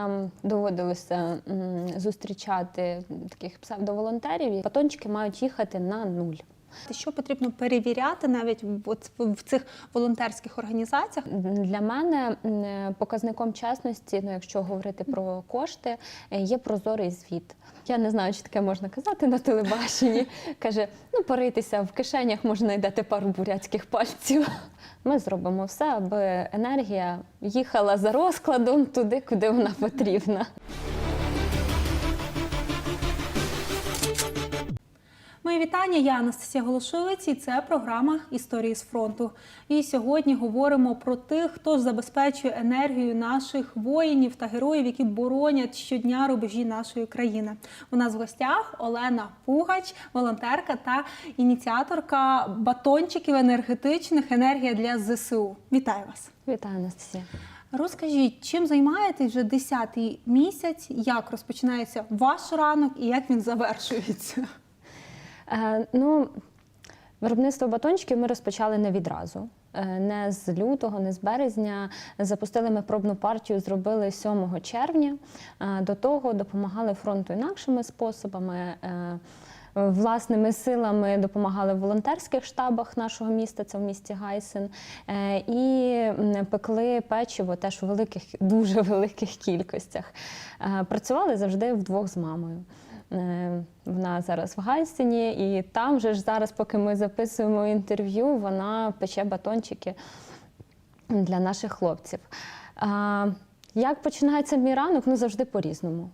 нам доводилося зустрічати таких псевдоволонтерів, і батончики мають їхати на нуль. Що потрібно перевіряти навіть в- от в цих волонтерських організаціях? Для мене показником чесності, ну якщо говорити про кошти, е, є прозорий звіт. Я не знаю, чи таке можна казати на телебаченні. Каже: ну поритися в кишенях, можна знайдете пару бурятських пальців. Ми зробимо все, аби енергія їхала за розкладом туди, куди вона потрібна. Мої вітання, я Анастасія Голошовець, і це програма Історії з фронту. І сьогодні говоримо про тих, хто забезпечує енергію наших воїнів та героїв, які боронять щодня рубежі нашої країни. У нас в гостях Олена Пугач, волонтерка та ініціаторка батончиків енергетичних енергія для ЗСУ. Вітаю вас! Вітаю, Анастасія. Розкажіть, чим займаєтесь вже 10-й місяць? Як розпочинається ваш ранок і як він завершується? Е, ну, виробництво батончиків ми розпочали не відразу. Е, Не з лютого, не з березня. Запустили ми пробну партію, зробили 7 червня. Е, До того допомагали фронту інакшими способами. Власними силами допомагали в волонтерських штабах нашого міста, це в місті Гайсен, і пекли печиво теж у великих, дуже великих кількостях. Працювали завжди вдвох з мамою. Е, Вона зараз в Гальстіні, і там вже ж зараз, поки ми записуємо інтерв'ю, вона пече батончики для наших хлопців. Як починається мій ранок? Ну завжди по-різному.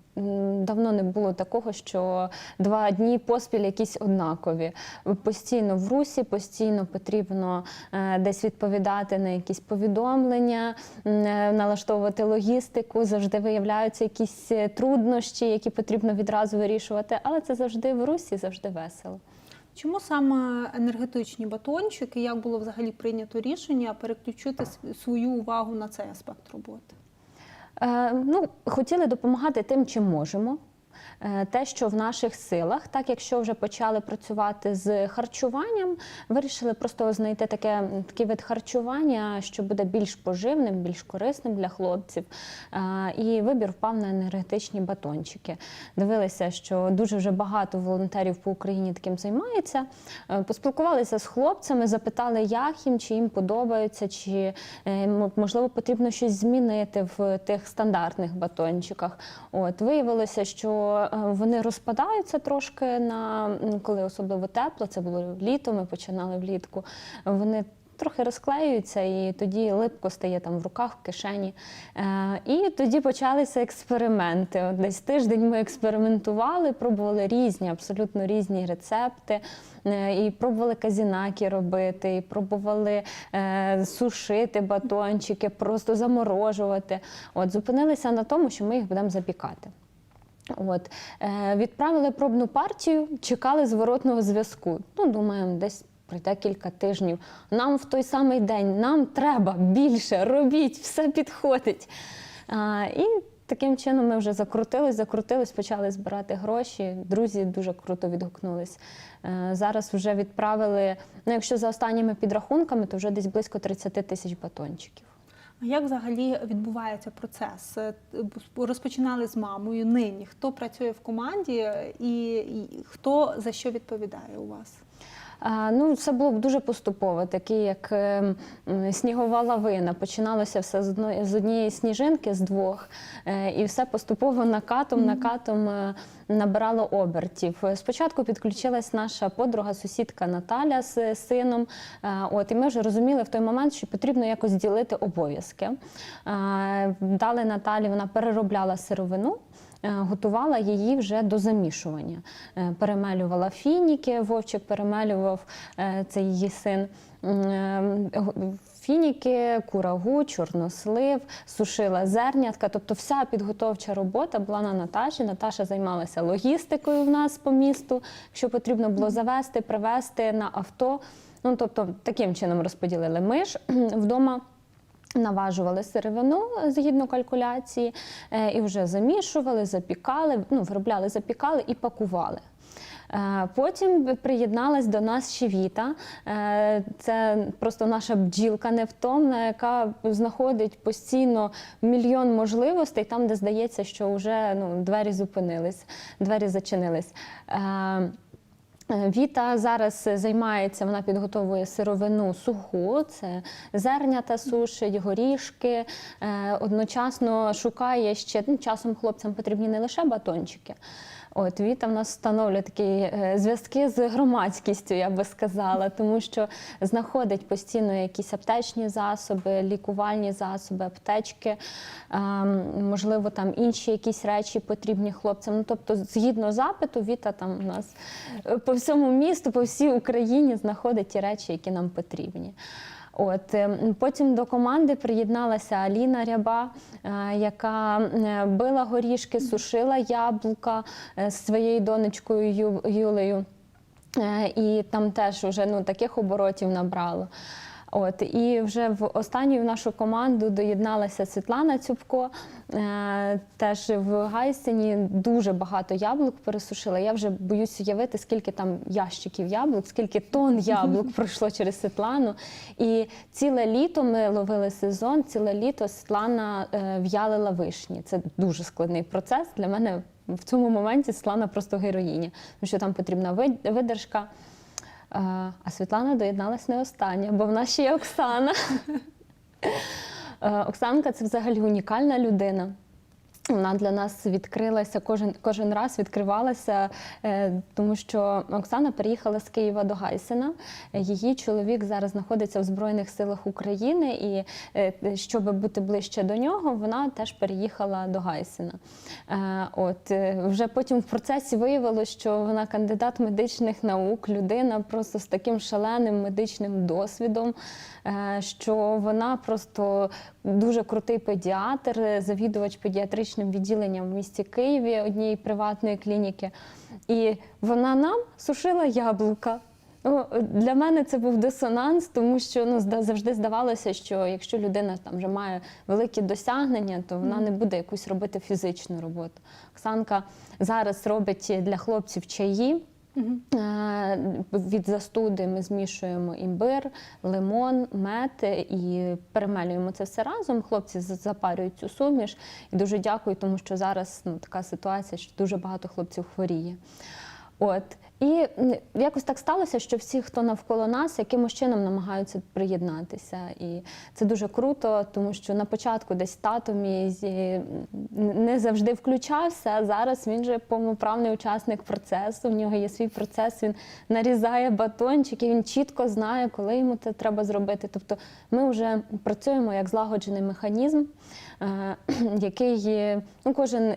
Давно не було такого, що два дні поспіль якісь однакові. Постійно в русі, постійно потрібно е, десь відповідати на якісь повідомлення, е, налаштовувати логістику. Завжди виявляються якісь е, труднощі, які потрібно відразу вирішувати. Але це завжди в русі, завжди весело. Чому саме енергетичні батончики? Як було взагалі прийнято рішення переключити свою увагу на цей аспект роботи? Е, ну, хотіли допомагати тим, чим можемо. Е, Те, що в наших силах, так якщо вже почали працювати з харчуванням, вирішили просто знайти таке, такий вид харчування, що буде більш поживним, більш корисним для хлопців. Е, І вибір впав на енергетичні батончики. Дивилися, що дуже вже багато волонтерів по Україні таким займається. Е, Поспілкувалися з хлопцями, запитали, як їм, чи їм подобаються, чи можливо потрібно щось змінити в тих стандартних батончиках. От виявилося, що вони розпадаються трошки на коли особливо тепло. Це було літо. Ми починали влітку. Вони Трохи розклеюються, і тоді липко стає там в руках, в кишені. Е, і тоді почалися експерименти. Десь тиждень ми експериментували, пробували різні, абсолютно різні рецепти. Е, і пробували казінаки робити, і пробували е, сушити батончики, просто заморожувати. От зупинилися на тому, що ми їх будемо запікати. От е, відправили пробну партію, чекали зворотного зв'язку. Ну, думаємо, десь пройде кілька тижнів. Нам в той самий день нам треба більше, робіть, все підходить. А, і таким чином ми вже закрутились, закрутились, почали збирати гроші. Друзі дуже круто відгукнулись. Е, зараз вже відправили. Ну, якщо за останніми підрахунками, то вже десь близько 30 тисяч батончиків. А як взагалі відбувається процес? Е, Розпочинали з мамою. Нині хто працює в команді і, і хто за що відповідає у вас? Ну, це було б дуже поступово, такий як е, снігова лавина. Починалося все з однієї сніжинки, з двох, е, і все поступово накатом, накатом е, набирало обертів. Спочатку підключилась наша подруга, сусідка Наталя з сином. Е, От і ми вже розуміли в той момент, що потрібно якось ділити обов'язки. Дали Наталі, вона переробляла сировину. Е, Готувала її вже до замішування. Е, Перемелювала фініки, Вовчик перемелював е, це її син. Фініки, курагу, чорнослив, сушила зернятка. Тобто вся підготовча робота була на Наташі. Наташа займалася логістикою в нас по місту, що потрібно було завести, привезти на авто. Ну тобто таким чином розподілили. Ми ж вдома. Наважували сировину згідно калькуляції, е, і вже замішували, запікали, ну, виробляли, запікали і пакували. Е, Потім приєдналась до нас ще Віта. Е, Це просто наша бджілка невтомна, яка знаходить постійно мільйон можливостей там, де здається, що вже ну, двері зупинились, двері зачинились. Е, Віта зараз займається, вона підготовує сировину суху, це зернята сушить, горішки. Е, Одночасно шукає ще ну, часом хлопцям потрібні не лише батончики. От Віта в нас встановлює такі е, зв'язки з громадськістю, я би сказала, тому що знаходить постійно якісь аптечні засоби, лікувальні засоби, аптечки, ем, можливо, там інші якісь речі потрібні хлопцям. Ну, тобто, згідно запиту, Віта там у нас е, по всьому місту, по всій Україні знаходить ті речі, які нам потрібні. От ем, потім до команди приєдналася Аліна Ряба, е, яка е, била горішки, сушила яблука е, з своєю донечкою Юлею. І там теж вже ну, таких оборотів набрало. От і вже в останню в нашу команду доєдналася Світлана Цюбко. Е, теж в Гайсині дуже багато яблук пересушила. Я вже боюсь уявити, скільки там ящиків яблук, скільки тонн яблук пройшло через Світлану. І ціле літо ми ловили сезон, ціле літо Світлана е, в'ялила вишні. Це дуже складний процес для мене. В цьому моменті Світлана просто героїня, тому що там потрібна вид- видержка. А Світлана доєдналась не остання, бо в нас ще є Оксана. Е, Оксанка це взагалі унікальна людина. Вона для нас відкрилася кожен, кожен раз відкривалася, е, тому що Оксана переїхала з Києва до Гайсина. Її чоловік зараз знаходиться в Збройних силах України, і е, щоб бути ближче до нього, вона теж переїхала до Гайсина. Е, От вже потім в процесі виявилося, що вона кандидат медичних наук, людина просто з таким шаленим медичним досвідом, що вона просто дуже крутий педіатр, завідувач педіатричним відділенням в місті Києві однієї приватної клініки. І вона нам сушила яблука. Ну, Для мене це був дисонанс, тому що ну, завжди здавалося, що якщо людина там вже має великі досягнення, то вона не буде якусь робити фізичну роботу. Оксанка зараз робить для хлопців чаї. Е, Від застуди ми змішуємо імбир, лимон, мед і перемелюємо це все разом. Хлопці запарюють цю суміш. І дуже дякую, тому що зараз ну, така ситуація, що дуже багато хлопців хворіє. От. І якось так сталося, що всі, хто навколо нас, якимось чином намагаються приєднатися. І це дуже круто, тому що на початку десь тато мій не завжди включався, а зараз він же повноправний учасник процесу. В нього є свій процес, він нарізає батончики, він чітко знає, коли йому це треба зробити. Тобто ми вже працюємо як злагоджений механізм, е, який ну, кожен.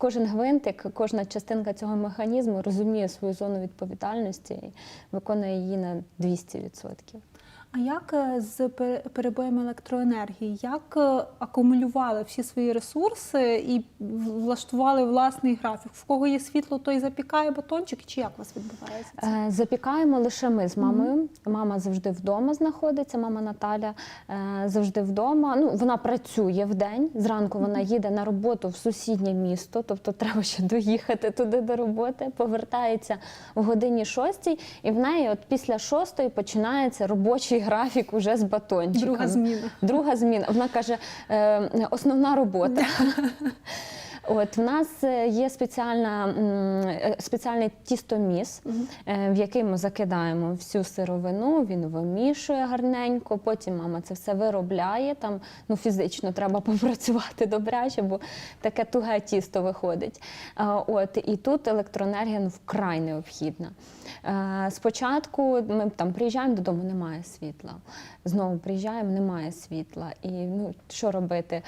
Кожен гвинтик, кожна частинка цього механізму розуміє свою зону відповідальності і виконує її на 200%. А як е, з пере- перебоями електроенергії? Як е, акумулювали всі свої ресурси і влаштували власний графік? В кого є світло, той запікає батончик, чи як у вас відбувається це? Е, Запікаємо лише ми з мамою. Мама завжди вдома знаходиться, мама Наталя завжди вдома. Ну, вона працює в день. Зранку вона їде на роботу в сусіднє місто, тобто треба ще доїхати туди до роботи, повертається в годині шостій, і в неї от після шостої починається робочий графік уже з батончиком. Друга зміна. Друга зміна. Вона каже, е, основна робота. От в нас е, є спеціальна, е, спеціальний тістоміс, е, в який ми закидаємо всю сировину, він вимішує гарненько, потім мама це все виробляє. Там ну, фізично треба попрацювати добряче, бо таке туге тісто виходить. От, і тут електроенергія ну, вкрай необхідна. Спочатку ми там приїжджаємо додому, немає світла. Знову приїжджаємо, немає світла. І ну, що робити?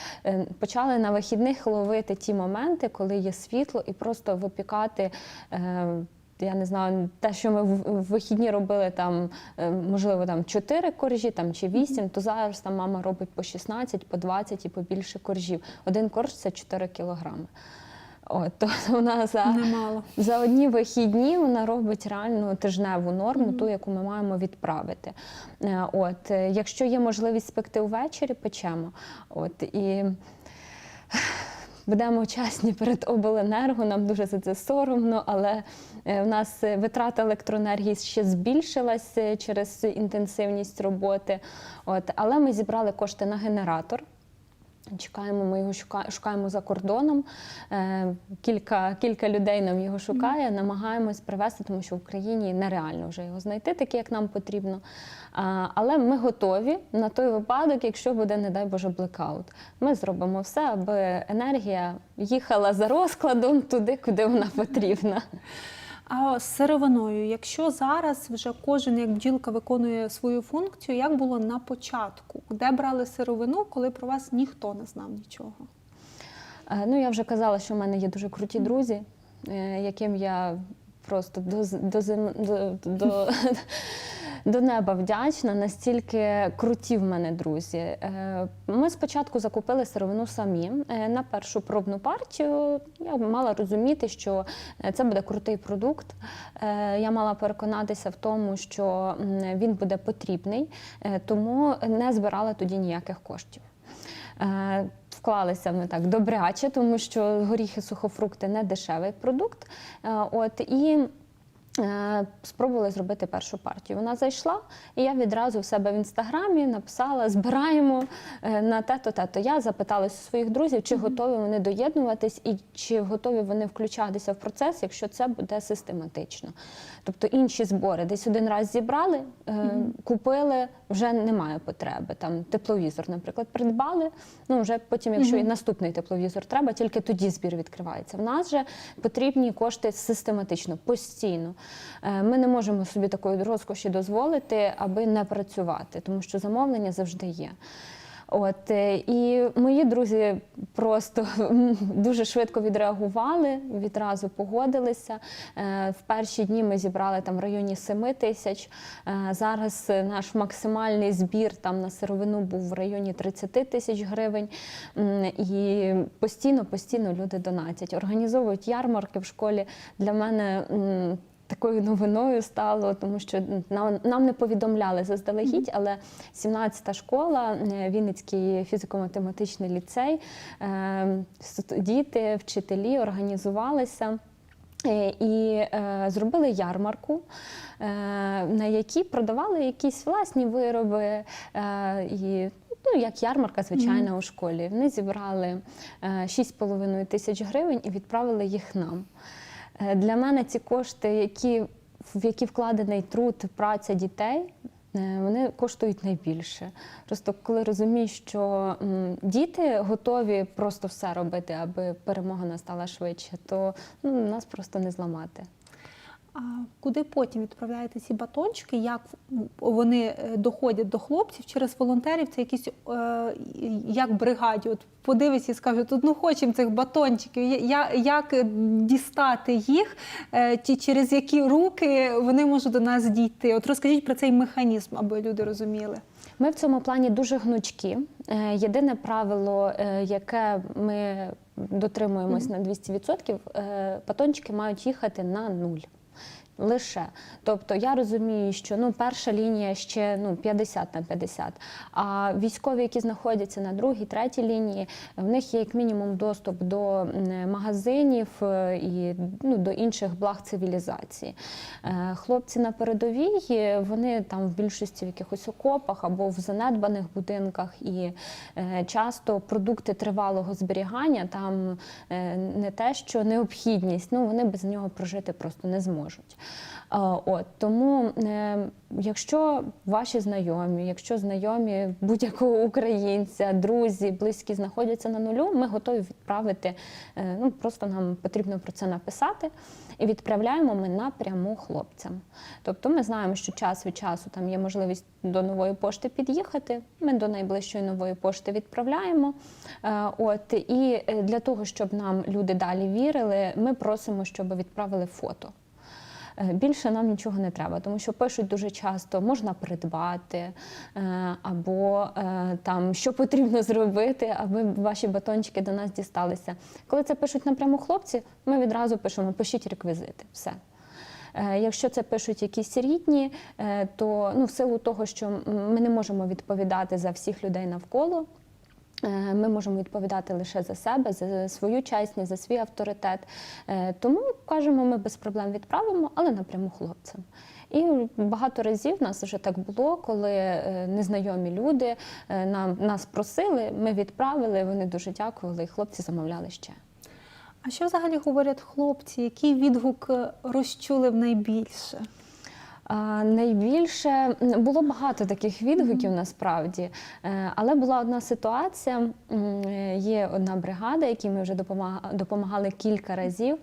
Почали на вихідних ловити ті моменти, коли є світло, і просто випікати. е, Я не знаю, те, що ми в вихідні робили там, е, можливо, там 4 коржі там, чи 8, то зараз там мама робить по 16, по 20 і побільше коржів. Один корж це 4 кілограми. От, то вона за, Немало. за одні вихідні вона робить реальну тижневу норму, ту, яку ми маємо відправити. Е, От, якщо є можливість спекти ввечері, печемо. От, і будемо чесні перед обленерго, нам дуже за це соромно, але е, в нас е, витрата електроенергії ще збільшилась е, через інтенсивність роботи. От, але ми зібрали кошти на генератор. Чекаємо, ми його шука- шукаємо за кордоном. Е, Кілька, кілька людей нам його шукає, намагаємось привезти, тому що в Україні нереально вже його знайти, такий, як нам потрібно. А, Але ми готові на той випадок, якщо буде, не дай Боже, блекаут. Ми зробимо все, аби енергія їхала за розкладом туди, куди вона потрібна. А з сировиною, якщо зараз вже кожен як бджілка виконує свою функцію, як було на початку? Де брали сировину, коли про вас ніхто не знав нічого? Е, Ну, я вже казала, що в мене є дуже круті друзі, е, яким я просто до, до, до, до, до неба вдячна. Настільки круті в мене друзі. Е, Ми спочатку закупили сировину самі. Е, На першу пробну партію я мала розуміти, що е, це буде крутий продукт. Я мала переконатися в тому, що він буде потрібний, тому не збирала тоді ніяких коштів. Вклалися ми так добряче, тому що горіхи, сухофрукти не дешевий продукт. От і спробували зробити першу партію. Вона зайшла, і я відразу в себе в інстаграмі написала: збираємо е, на те-то, те-то. Я запиталася у своїх друзів, чи готові вони доєднуватись і чи готові вони включатися в процес, якщо це буде систематично. Тобто інші збори десь один раз зібрали, е, купили, вже немає потреби. Там тепловізор, наприклад, придбали. Ну вже потім, якщо і наступний тепловізор треба, тільки тоді збір відкривається. В нас же потрібні кошти систематично, постійно. Е, Ми не можемо собі такої розкоші дозволити, аби не працювати, тому що замовлення завжди є. От е, і мої друзі просто дуже швидко відреагували, відразу погодилися. Е, В перші дні ми зібрали там в районі 7 тисяч. Зараз наш максимальний збір там на сировину був в районі 30 тисяч гривень. І постійно, постійно люди донатять, організовують ярмарки в школі. Для мене. Такою новиною стало, тому що нам, нам не повідомляли заздалегідь, але 17-та школа, е, Вінницький фізико-математичний ліцей, е, діти, вчителі організувалися. е, І е, зробили ярмарку, е, на якій продавали якісь власні вироби. Е, і, ну, як ярмарка, звичайна, у школі. Вони зібрали е, 6,5 тисяч гривень і відправили їх нам. Е, Для мене ці кошти, які, в які вкладений труд, праця дітей, е, вони коштують найбільше. Просто коли розумієш, що діти готові просто все робити, аби перемога настала швидше, то ну, нас просто не зламати. А куди потім відправляєте ці батончики? Як вони е, доходять до хлопців через волонтерів? Це якісь е, як бригаді? От подивиться і скаже, тут ну хочемо цих батончиків. Я, як дістати їх? Е, Чи через які руки вони можуть до нас дійти? От розкажіть про цей механізм, аби люди розуміли. Ми в цьому плані дуже гнучкі. Е, Єдине правило, яке ми дотримуємось на 200%, е, батончики мають їхати на нуль. Лише. Тобто я розумію, що ну, перша лінія ще ну, 50 на 50, а військові, які знаходяться на другій, третій лінії, в них є як мінімум доступ до магазинів е, і ну, до інших благ цивілізації. Е, Хлопці на передовій, е, вони там в більшості в якихось окопах або в занедбаних будинках, і часто продукти тривалого зберігання там не те, що необхідність, ну вони без нього прожити просто не зможуть. От тому, е, якщо ваші знайомі, якщо знайомі будь-якого українця, друзі, близькі знаходяться на нулю, ми готові відправити. е, Ну просто нам потрібно про це написати. І відправляємо ми напряму хлопцям. Тобто ми знаємо, що час від часу там є можливість до нової пошти під'їхати. Ми до найближчої нової пошти відправляємо. Е, От і для того, щоб нам люди далі вірили, ми просимо, щоб відправили фото. Е, Більше нам нічого не треба, тому що пишуть дуже часто можна придбати, е, або е, там що потрібно зробити, аби ваші батончики до нас дісталися. Коли це пишуть напряму хлопці, ми відразу пишемо пишіть реквізити. Все. Якщо це пишуть якісь рідні, то ну, в силу того, що ми не можемо відповідати за всіх людей навколо. Е, Ми можемо відповідати лише за себе, за свою чесність, за свій авторитет. Е, Тому кажемо, ми без проблем відправимо, але напряму хлопцям. І багато разів в нас вже так було, коли е, незнайомі люди нам нас просили, ми відправили. Вони дуже дякували, і хлопці замовляли ще. А що взагалі говорять хлопці? Який відгук е, розчулив найбільше? А, Найбільше було багато таких відгуків насправді, Е, але була одна ситуація. Є одна бригада, якій ми вже допомага- допомагали кілька разів.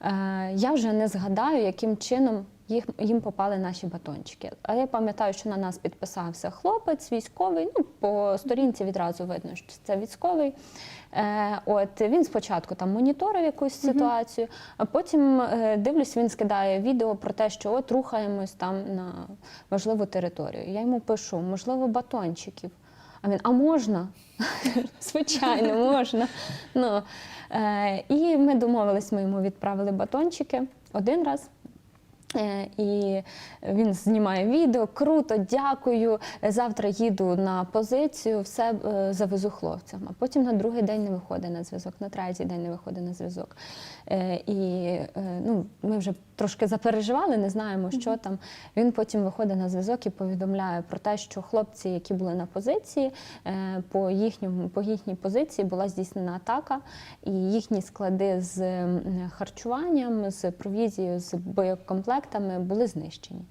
Е, Я вже не згадаю, яким чином їх, їм попали наші батончики. А я пам'ятаю, що на нас підписався хлопець, військовий. Ну, по сторінці відразу видно, що це військовий. Е, От він спочатку там моніторив якусь ситуацію, а потім е, дивлюсь, він скидає відео про те, що от рухаємось там на важливу територію. Я йому пишу, можливо, батончиків. А він, а можна? Звичайно, можна. Ну, е, і ми домовились, ми йому відправили батончики один раз. Е, І він знімає відео. Круто, дякую. Завтра їду на позицію, все е, завезу хлопцям. А потім на другий день не виходить на зв'язок, на третій день не виходить на зв'язок. Е, І ну, ми вже трошки запереживали, не знаємо, що там. Він потім виходить на зв'язок і повідомляє про те, що хлопці, які були на позиції, е, по їхньому по їхній позиції була здійснена атака, і їхні склади з харчуванням, з провізією, з боєкомплектами були знищені.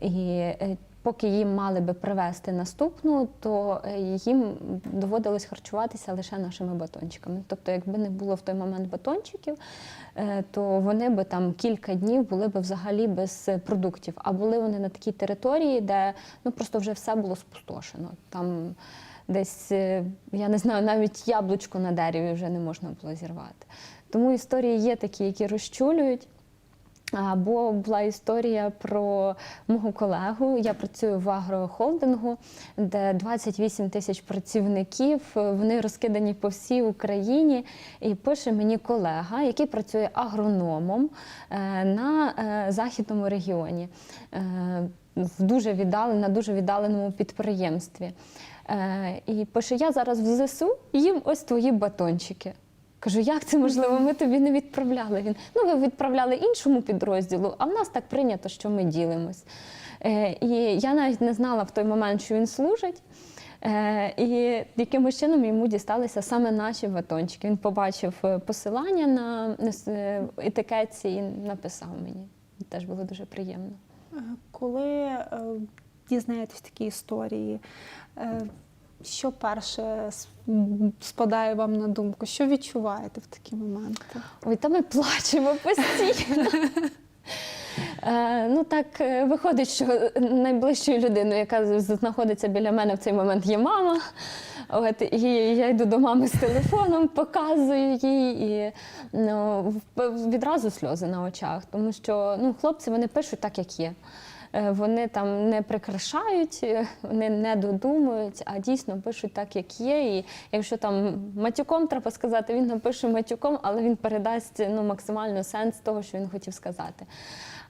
І е, поки їм мали би привезти наступну, то е, їм доводилось харчуватися лише нашими батончиками. Тобто, якби не було в той момент батончиків, е, то вони би там кілька днів були б взагалі без продуктів. А були вони на такій території, де ну просто вже все було спустошено. Там десь, е, я не знаю, навіть яблучко на дереві вже не можна було зірвати. Тому історії є такі, які розчулюють. Або була історія про мого колегу. Я працюю в агрохолдингу, де 28 тисяч працівників. Вони розкидані по всій Україні. І пише мені колега, який працює агрономом е, на е, західному регіоні, е, в дуже віддален, на дуже віддаленому підприємстві. І пише: я зараз в ЗСУ їм ось твої батончики. Кажу, як це можливо? Ми тобі не відправляли. Він ну ви відправляли іншому підрозділу, а в нас так прийнято, що ми ділимось. Е, і я навіть не знала в той момент, що він служить. Е, і якимось чином йому дісталися саме наші батончики. Він побачив е, посилання на е, етикетці і написав мені. Теж було дуже приємно. Коли дізнаєтесь такі історії, що перше спадає вам на думку? Що відчуваєте в такі моменти? Ой, та ми плачемо постійно. Е, ну так е, виходить, що найближчою людиною, яка знаходиться біля мене в цей момент, є мама. От, і я йду до мами з телефоном, показую їй, і ну, відразу сльози на очах, тому що ну, хлопці вони пишуть так, як є. Е, Вони там не прикрашають, е, вони не додумують, а дійсно пишуть так, як є. І якщо там матюком треба сказати, він напише матюком, але він передасть ну, максимально сенс того, що він хотів сказати.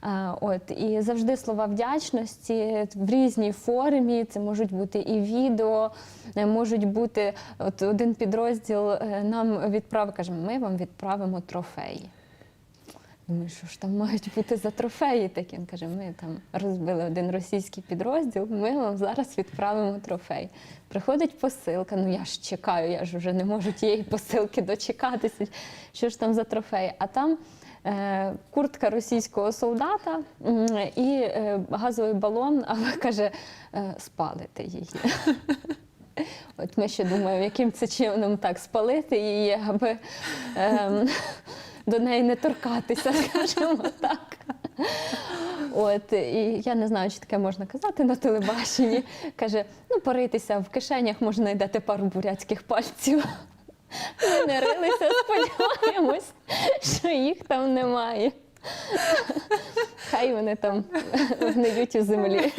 Е, От і завжди слова вдячності в різній формі. Це можуть бути і відео, можуть бути от один підрозділ нам відправив, каже, ми вам відправимо трофеї. Думаю, що ж там мають бути за трофеї такі. Він каже, ми там розбили один російський підрозділ, ми вам зараз відправимо трофей. Приходить посилка, ну я ж чекаю, я ж вже не можу тієї посилки дочекатися. Що ж там за трофей? А там е, куртка російського солдата і е, газовий балон, а ви каже, е, спалити її. От ми ще думаємо, яким це чином так спалити її, аби ем, до неї не торкатися, скажімо так. От, і я не знаю, чи таке можна казати на телебаченні. Каже: ну, поритися в кишенях, може, знайдете пару бурятських пальців. Ми не рилися, сподіваємось, що їх там немає. Хай вони там гниють у землі.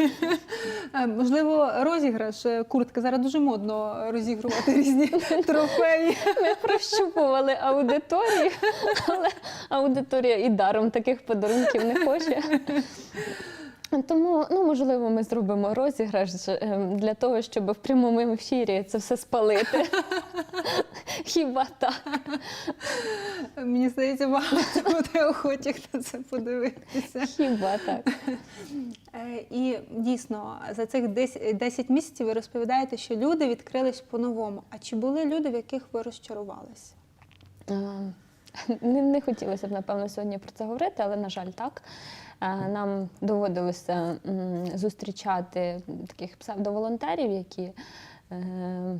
Е, Можливо, розіграш е, куртки. Зараз дуже модно розігрувати різні трофеї. Ми прощупували аудиторію, але аудиторія і даром таких подарунків не хоче. Тому, ну можливо, ми зробимо розіграш е, для того, щоб в прямому ефірі це все спалити. Хіба так? Мені здається, багато буде охочих на це подивитися. Хіба так? Е, І дійсно за цих 10 10 місяців ви розповідаєте, що люди відкрились по-новому. А чи були люди, в яких ви розчарувалися? Е, Не, не хотілося б, напевно, сьогодні про це говорити, але, на жаль, так. Е, Нам доводилося зустрічати таких псевдоволонтерів, які е,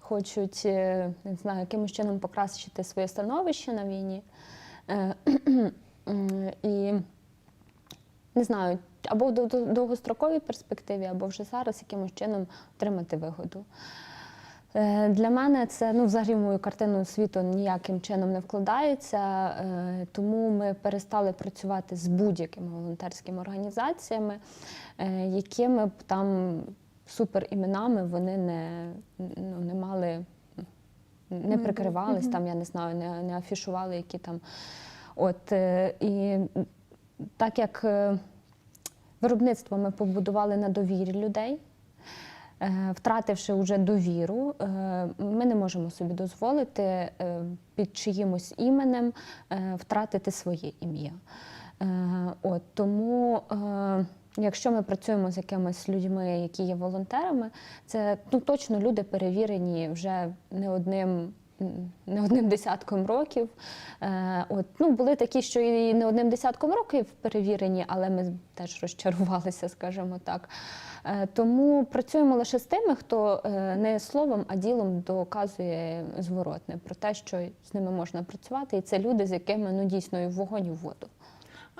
хочуть е, не знаю, якимось чином покращити своє становище на війні. І не знаю, або в довгостроковій перспективі, або вже зараз якимось чином отримати вигоду. Е, Для мене це ну, взагалі в мою картину світу ніяким чином не вкладається, е, тому ми перестали працювати з будь-якими волонтерськими організаціями, е, якими б там суперіменами вони не, ну, не мали, не прикривались, там, я не знаю, не, не афішували, які там. От, і так як виробництво ми побудували на довірі людей, втративши вже довіру, е, ми не можемо собі дозволити е, під чиїмось іменем е, втратити своє ім'я. Е, От, тому, е, якщо ми працюємо з якимись людьми, які є волонтерами, це ну, точно люди перевірені вже не одним. Не одним десятком років. Е, от, ну, були такі, що і не одним десятком років перевірені, але ми теж розчарувалися, скажімо так. Е, тому працюємо лише з тими, хто е, не словом, а ділом доказує зворотне про те, що з ними можна працювати, і це люди, з якими ну дійсно і в вогонь, і в воду.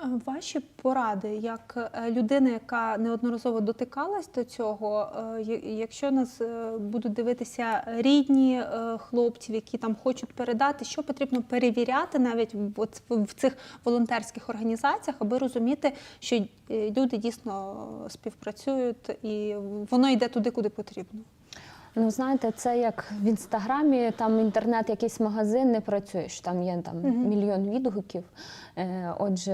Е, Ваші поради як е, людина, яка неодноразово дотикалась до цього, е, якщо нас будуть дивитися рідні хлопців, які там хочуть передати, що потрібно перевіряти навіть в, цих волонтерських організаціях, аби розуміти, що люди дійсно співпрацюють і воно йде туди, куди потрібно. Ну, знаєте, це як в інстаграмі, там інтернет, якийсь магазин не працюєш, там є там мільйон відгуків. Е, Отже,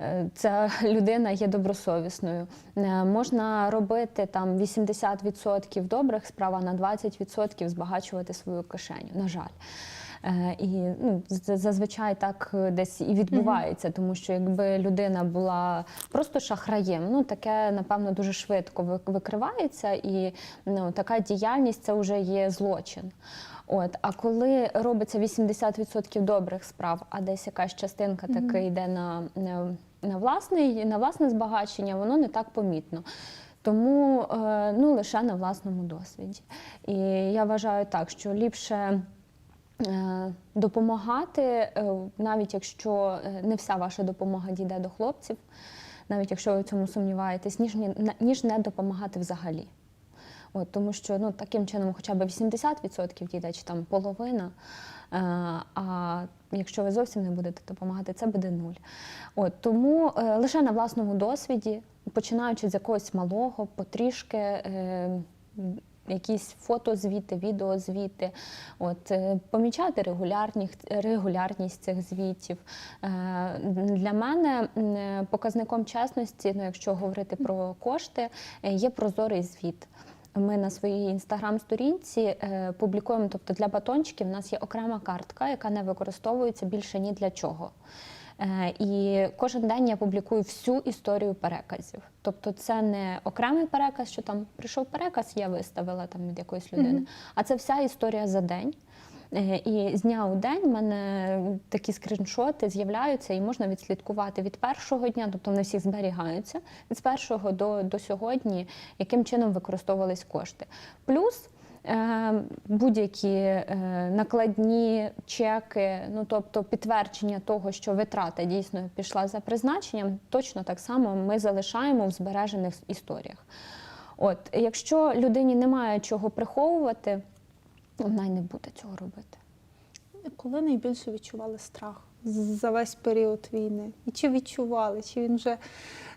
е, ця людина є добросовісною. Е, Можна робити там 80% добрих справ, а на 20% збагачувати свою кишеню. На жаль. Е, І ну, зазвичай так е, десь і відбувається, тому що якби людина була просто шахраєм, ну таке напевно дуже швидко викривається, і ну, така діяльність це вже є злочин. От, а коли робиться 80% добрих справ, а десь якась частинка таки йде на, на, на, власний, на власне збагачення, воно не так помітно. Тому е, ну, лише на власному досвіді. І я вважаю так, що ліпше. Е, Допомагати, е, навіть якщо е, не вся ваша допомога дійде до хлопців, навіть якщо ви в цьому сумніваєтесь, ніж, ніж не допомагати взагалі. От, тому що ну, таким чином хоча б 80% дійде, чи там половина. А якщо ви зовсім не будете допомагати, це буде нуль. От, тому лише на власному досвіді, починаючи з якогось малого, потрішки. Якісь фотозвіти, відеозвіти, от е, помічати регулярність, регулярність цих звітів. Е, Для мене е, показником чесності, ну якщо говорити про кошти, є прозорий звіт. Ми на своїй інстаграм-сторінці публікуємо, тобто для батончиків у нас є окрема картка, яка не використовується більше ні для чого. Е, І кожен день я публікую всю історію переказів. Тобто це не окремий переказ, що там прийшов переказ, я виставила там від якоїсь людини, а це вся історія за день. Е, І з дня у день в мене такі скріншоти з'являються, і можна відслідкувати від першого дня, тобто вони всі зберігаються від першого до, до сьогодні, яким чином використовувались кошти. Плюс будь-які е, накладні чеки, ну тобто підтвердження того, що витрата дійсно пішла за призначенням, точно так само ми залишаємо в збережених історіях. От, якщо людині немає чого приховувати, вона й не буде цього робити. Коли найбільше відчували страх за весь період війни? І чи відчували? Чи він вже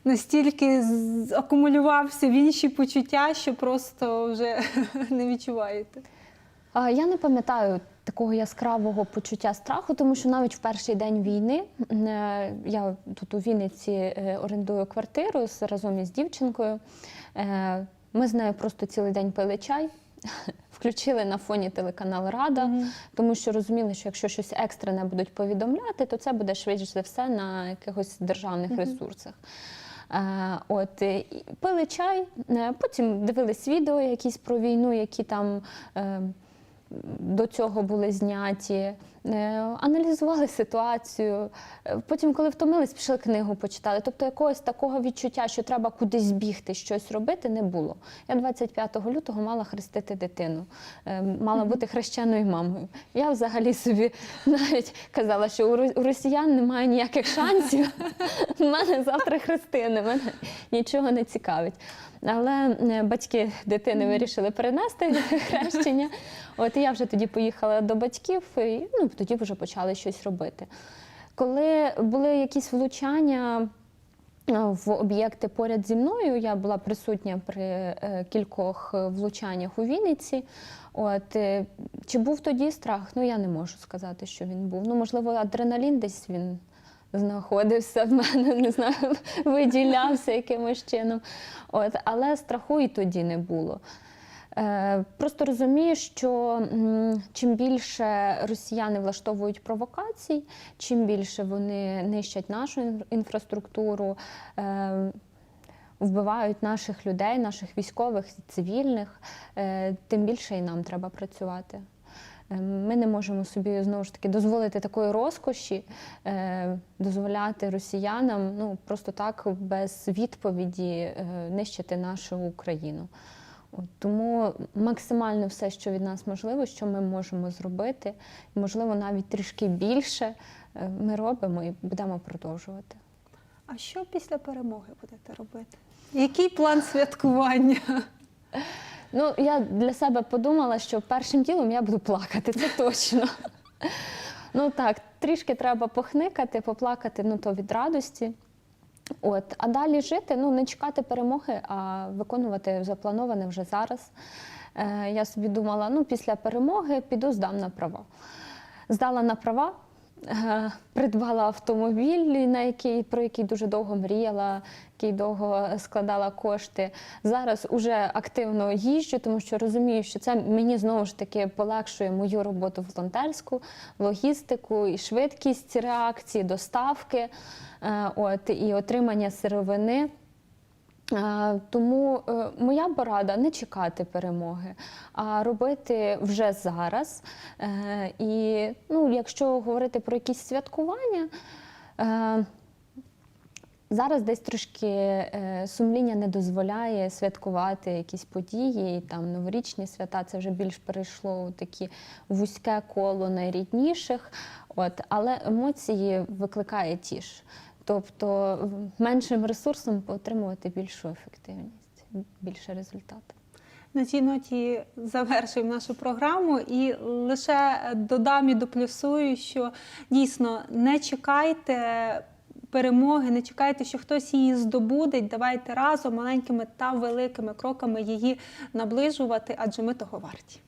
настільки акумулювався в інші почуття, що просто вже не відчуваєте? Я не пам'ятаю такого яскравого почуття страху, тому що навіть в перший день війни е, я тут у Вінниці е, орендую квартиру разом із дівчинкою. Е, Ми з нею просто цілий день пили чай. Включили на фоні телеканал Рада, тому що розуміли, що якщо щось екстрене будуть повідомляти, то це буде швидше за все на якихось державних ресурсах. От е, пили чай, е, потім дивились відео якісь про війну, які там е, до цього були зняті, аналізували ситуацію. Е, Потім, коли втомились, пішли книгу почитали. Тобто якогось такого відчуття, що треба кудись бігти, щось робити, не було. Я 25 лютого мала хрестити дитину, е, мала бути хрещеною мамою. Я взагалі собі навіть казала, що у росіян немає ніяких шансів. У мене завтра хрестини, мене нічого не цікавить. Але е, батьки дитини вирішили перенести хрещення. От і я вже тоді поїхала до батьків, і ну, тоді вже почали щось робити. Коли були якісь влучання е, в об'єкти поряд зі мною, я була присутня при е, кількох е, влучаннях у Вінниці. От чи був тоді страх? Ну я не можу сказати, що він був. Ну, можливо, адреналін десь він знаходився в мене, не знаю, виділявся якимось чином. От, але страху і тоді не було. Е, Просто розумію, що чим більше росіяни влаштовують провокацій, чим більше вони нищать нашу інфраструктуру, е, вбивають наших людей, наших військових, цивільних, е, тим більше і нам треба працювати. Ми не можемо собі знову ж таки дозволити такої розкоші, дозволяти росіянам ну просто так без відповіді нищити нашу Україну. Тому максимально все, що від нас можливо, що ми можемо зробити, можливо, навіть трішки більше, е, ми робимо і будемо продовжувати. А що після перемоги будете робити? Який план святкування? Ну, я для себе подумала, що першим ділом я буду плакати, це точно. Ну так, трішки треба похникати, поплакати, ну то від радості. От, а далі жити, ну не чекати перемоги, а виконувати заплановане вже зараз. Е, я собі думала, ну після перемоги піду здам на права. Здала на права, придбала автомобіль, на який, про який дуже довго мріяла, який довго складала кошти. Зараз уже активно їжджу, тому що розумію, що це мені знову ж таки полегшує мою роботу волонтерську, логістику і швидкість реакції, доставки, е, от, і отримання сировини. Е, Тому е, моя порада не чекати перемоги, а робити вже зараз. Е, І ну, якщо говорити про якісь святкування, зараз десь трошки сумління не дозволяє святкувати якісь події, там новорічні свята, це вже більш перейшло у такі вузьке коло найрідніших. От, але емоції викликає ті ж. Тобто меншим ресурсом отримувати більшу ефективність, більше результату. На цій ноті завершуємо нашу програму і лише додам і доплюсую, що дійсно не чекайте перемоги, не чекайте, що хтось її здобуде. Давайте разом маленькими та великими кроками її наближувати, адже ми того варті.